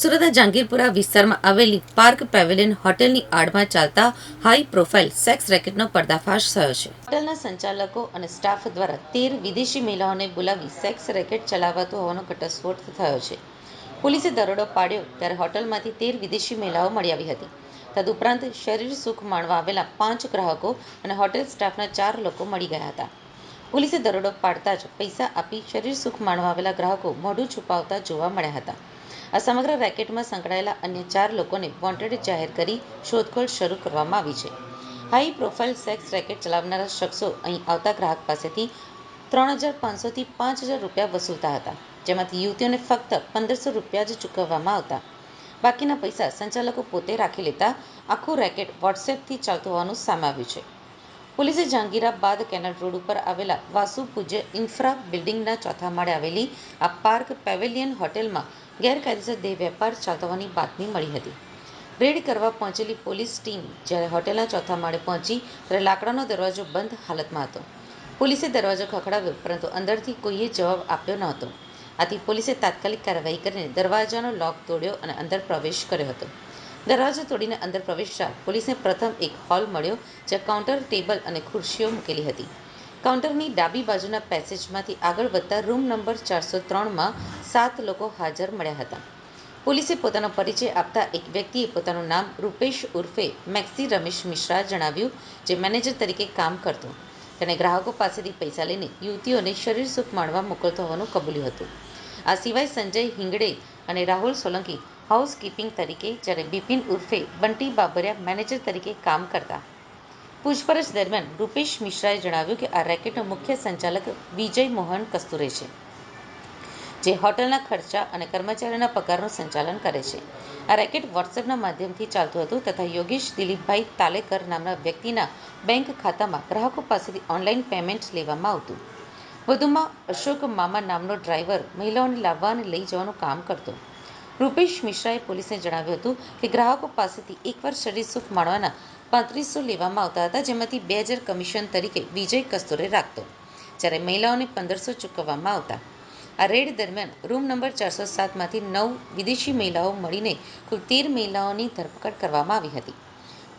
સુરતના જહાંગીરપુરા વિસ્તારમાં આવેલી પાર્ક પેવેલિયન હોટેલની આડમાં ચાલતા હાઈ પ્રોફાઇલ સેક્સ રેકેટનો પર્દાફાશ થયો છે. હોટેલના સંચાલકો અને સ્ટાફ દ્વારા તેર વિદેશી મહિલાઓને બોલાવી સેક્સ રેકેટ ચલાવતો હોવાનો ઘટસ્ફોટ થયો છે. પોલીસે દરોડો પાડ્યો ત્યારે હોટલમાંથી તેર વિદેશી મહિલાઓ મળી આવી હતી. તદુપરાંત શરીર સુખ માણવા આવેલા પાંચ ગ્રાહકો અને હોટેલ સ્ટાફના ચાર લોકો મળી ગયા હતા. પોલીસે દરોડો પાડતા જ પૈસા આપી શરીર સુખ માણવા આવેલા ગ્રાહકો મોઢું છુપાવતા જોવા મળ્યા હતા. આ સમગ્ર રેકેટમાં સંકળાયેલા અન્ય ચાર લોકોને વોન્ટેડ જાહેર કરી શોધખોળ શરૂ કરવામાં આવી છે. હાઈ પ્રોફાઇલ સેક્સ રેકેટ ચલાવનારા શખ્સો અહીં આવતા ગ્રાહક પાસેથી ત્રણ હજાર પાંચસોથી પાંચ હજાર રૂપિયા વસૂલતા હતા, જેમાંથી યુવતીઓને ફક્ત પંદરસો રૂપિયા જ ચૂકવવામાં આવતા. બાકીના પૈસા સંચાલકો પોતે રાખી લેતા આખું રેકેટ વોટ્સએપથી ચાલતું હોવાનું સામે આવ્યું છે. પોલીસે જહાંગીરાબાદ કેનાલ રોડ ઉપર આવેલા વાસુ પૂજ્ય ઇન્ફ્રા બિલ્ડિંગના ચોથા માળે આવેલી આ પાર્ક પેવેલિયન હોટેલમાં ગેરકાયદેસર દેહ વેપાર ચાલતો હોવાની બાતમી મળી હતી. રેડ કરવા પહોંચેલી પોલીસ ટીમ જ્યારે હોટેલના ચોથા માળે પહોંચી ત્યારે લાકડાનો દરવાજો બંધ હાલતમાં હતો. પોલીસે દરવાજો ખખડાવ્યો, પરંતુ અંદરથી કોઈએ જવાબ આપ્યો ન હતો આથી પોલીસે તાત્કાલિક કાર્યવાહી કરીને દરવાજાનો લોક તોડ્યો અને અંદર પ્રવેશ કર્યો હતો. દરવાજો તોડીને અંદર પ્રવેશતા પોલીસને પ્રથમ એક હોલ મળ્યો, જ્યાં કાઉન્ટર, ટેબલ અને ખુરશીઓ મૂકેલી હતી. કાઉન્ટરની ડાબી બાજુના પેસેજમાંથી આગળ વધતા રૂમ નંબર ચારસો ત્રણમાં સાત લોકો હાજર મળ્યા હતા. પોલીસે પોતાનો પરિચય આપતા એક વ્યક્તિએ પોતાનું નામ રૂપેશ ઉર્ફે મેક્સી રમેશ મિશ્રા જણાવ્યું, જે મેનેજર તરીકે કામ કરતો. તેણે ગ્રાહકો પાસેથી પૈસા લઈને યુવતીઓને શરીર સુખ માણવા મોકલતો હોવાનું કબૂલ્યું હતું. આ સિવાય સંજય હિંગડે અને રાહુલ સોલંકી હાઉસકીપિંગ તરીકે જ્યારે બિપિન ઉર્ફે બંટી બાબરિયા મેનેજર તરીકે કામ કરતા. પૂછપરછ દરમિયાન રૂપેશ મિશ્રાએ જણાવ્યું કે આ રેકેટનો મુખ્ય સંચાલક વિજય મોહન કસ્તુરે છે, જે હોટલના ખર્ચા અને કર્મચારીઓના પગારનું સંચાલન કરે છે. આ રેકેટ વોટ્સએપના માધ્યમથી ચાલતું હતું તથા યોગેશ દિલીપભાઈ તાલેકર નામના વ્યક્તિના બેંક ખાતામાં ગ્રાહકો પાસેથી ઓનલાઈન પેમેન્ટ લેવામાં આવતું. વધુમાં અશોક મામા નામનો ડ્રાઈવર મહિલાઓને લાવવા અને લઈ જવાનું કામ કરતો. રૂપેશ મિશ્રાએ પોલીસને જણાવ્યું હતું કે ગ્રાહકો પાસેથી એકવાર સુખ માણવાના પાંત્રીસો લેવામાં આવતા હતા, જેમાંથી બે હજાર કમિશન તરીકે વિજય કસ્તુરે રાખતો. જ્યારે મહિલાઓને પંદરસો ચૂકવવામાં આવતા. આ રેડ દરમિયાન રૂમ નંબર ચારસો સાતમાંથી નવ વિદેશી મહિલાઓ મળીને કુલ તેર મહિલાઓની ધરપકડ કરવામાં આવી હતી.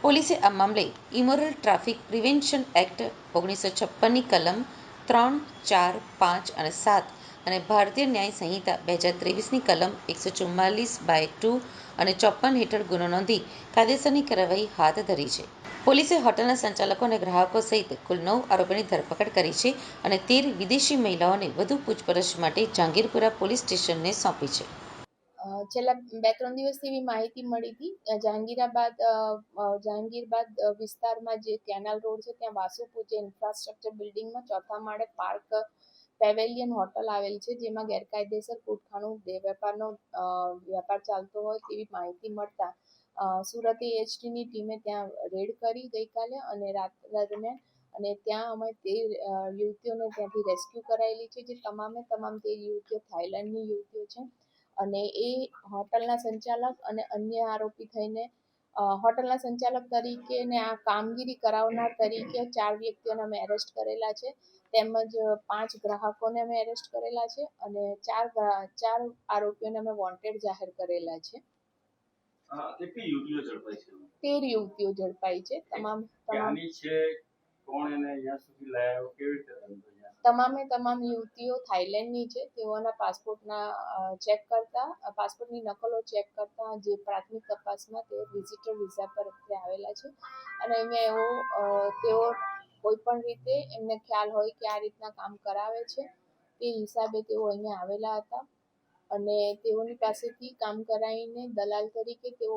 પોલીસે આ મામલે ઇમોરલ ટ્રાફિક પ્રિવેન્શન એક્ટ ઓગણીસો છપ્પનની કલમ ત્રણ, ચાર, પાંચ અને સાત અને ભારતીય ન્યાય સંહિતા બે હજાર ત્રેવીસની કલમ એકસો ચુમ્માલીસ બાય ટુ અને ચોપન હેઠળ ગુનો નોંધી કાયદેસરની કાર્યવાહી હાથ ધરી છે. પોલીસે હોટલના સંચાલકો અને ગ્રાહકો સહિત કુલ નવ આરોપીની ધરપકડ કરી છે અને તેર વિદેશી મહિલાઓને વધુ પૂછપરછ માટે જહાંગીરપુરા પોલીસ સ્ટેશનને સોંપી છે. છેલ્લા બે ત્રણ દિવસથી એવી માહિતી મળી હતી જહાંગીરાબાદ જહાંગીરબાદ વિસ્તારમાં જે કેનાલ રોડ છે, ત્યાં વાસુપુર જે ઇન્ફ્રાસ્ટ્રક્ચર બિલ્ડિંગમાં ચોથા માળે પાર્ક, પેવેલિયન હોટલ આવેલ છે, જેમાં ગેરકાયદેસર દેહ વેપારનો વેપાર ચાલતો હોય તેવી માહિતી મળતા સુરત એએચટીની ટીમે ત્યાં રેડ કરી ગઈકાલે અને રાત દરમિયાન અને ત્યાં અમે તે યુવતીઓને ત્યાંથી રેસ્ક્યુ કરાયેલી છે, જે તમામે તમામ તે યુવતીઓ, થાઈલેન્ડની યુવતીઓ છે અને એ હોટલના સંચાલક અને અન્ય આરોપી થઈને હોટલના સંચાલક તરીકે ને આ કામગીરી કરાવનાર તરીકે ચાર વ્યક્તિઓને અમે એરેસ્ટ કરેલા છે. તેમજ પાંચ ગ્રાહકોને અમે એરેસ્ટ કરેલા છે અને ચાર ચાર આરોપીઓને અમે વોન્ટેડ જાહેર કરેલા છે. તેર યુવતીઓ ઝડપાઈ છે. તમામ તમામ છે? કોણ એને અહીંયા સુધી લાવ્યો કેવી રીતે તમામે તમામ યુવતીઓ થાઈલેન્ડની છે. તેઓના પાસપોર્ટના ચેક કરતા પાસપોર્ટની નકલો ચેક કરતા જે પ્રાથમિક તપાસમાં તેઓ વિઝિટર વિઝા પર આવેલા છે. અને અહીંયા એવો તેઓ કોઈ પણ રીતે એમને ખ્યાલ હોય કે આ રીતના કામ કરાવે છે, તે હિસાબે તેઓ અહીંયા આવેલા હતા. અને તેઓની પાસેથી કામ કરાવીને દલાલ તરીકે તેઓ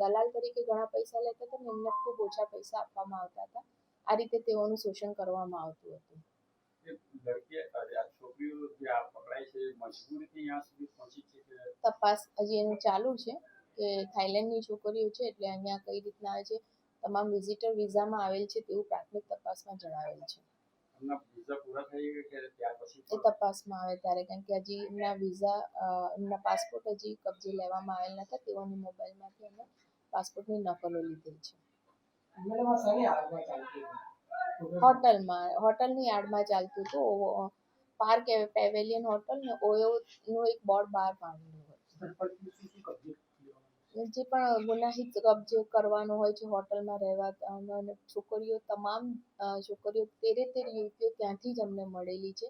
દલાલ તરીકે ઘણા પૈસા લેતા હતા અને એમને ખૂબ ઓછા પૈસા આપવામાં આવતા હતા. આ રીતે તેઓનું શોષણ કરવામાં આવતું હતું. તપાસ હજી એનું ચાલુ છે કે થાઈલેન્ડની છોકરીઓ છે એટલે અહીંયા કઈ રીતના આવે છે તમામ વિઝિટર વિઝામાં આવેલ છે તેવું પ્રાથમિક તપાસમાં જણાવેલ છે. એમના વિઝા પૂરા થઈ ગયા કે ત્યાર પછી એ તપાસમાં આવે ત્યારે કારણ કે હજી એમના વિઝા એમના પાસપોર્ટ હજી કબજે લેવામાં આવેલ નતા તેઓની મોબાઈલમાંથી એમના પાસપોર્ટની નકલો લીધેલ છે. હોટલમાં હોટલની યાર્ડમાં ચાલતું હતું. પાર્ક પાર્ક પેવેલિયન હોટલ ને ઓયો નું એક બોર્ડ બહાર પાડેલું હતું જે પણ ગુનાહિત કબજો કરવાનો હોય છે હોટલમાં રહેવા અને છોકરીઓ તમામ છોકરીઓ તેરે તેર યુવતીઓ ત્યાંથી જ અમને મળેલી છે.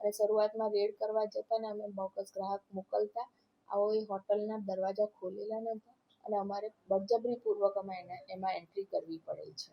અને શરૂઆતમાં રેડ કરવા જતાં ને અમે બોકસ ગ્રાહક મોકલતા. આવો એ હોટલના દરવાજા ખોલેલા નહોતા. અને અમારે બળજબરીપૂર્વક અમે એમાં એન્ટ્રી કરવી પડે છે.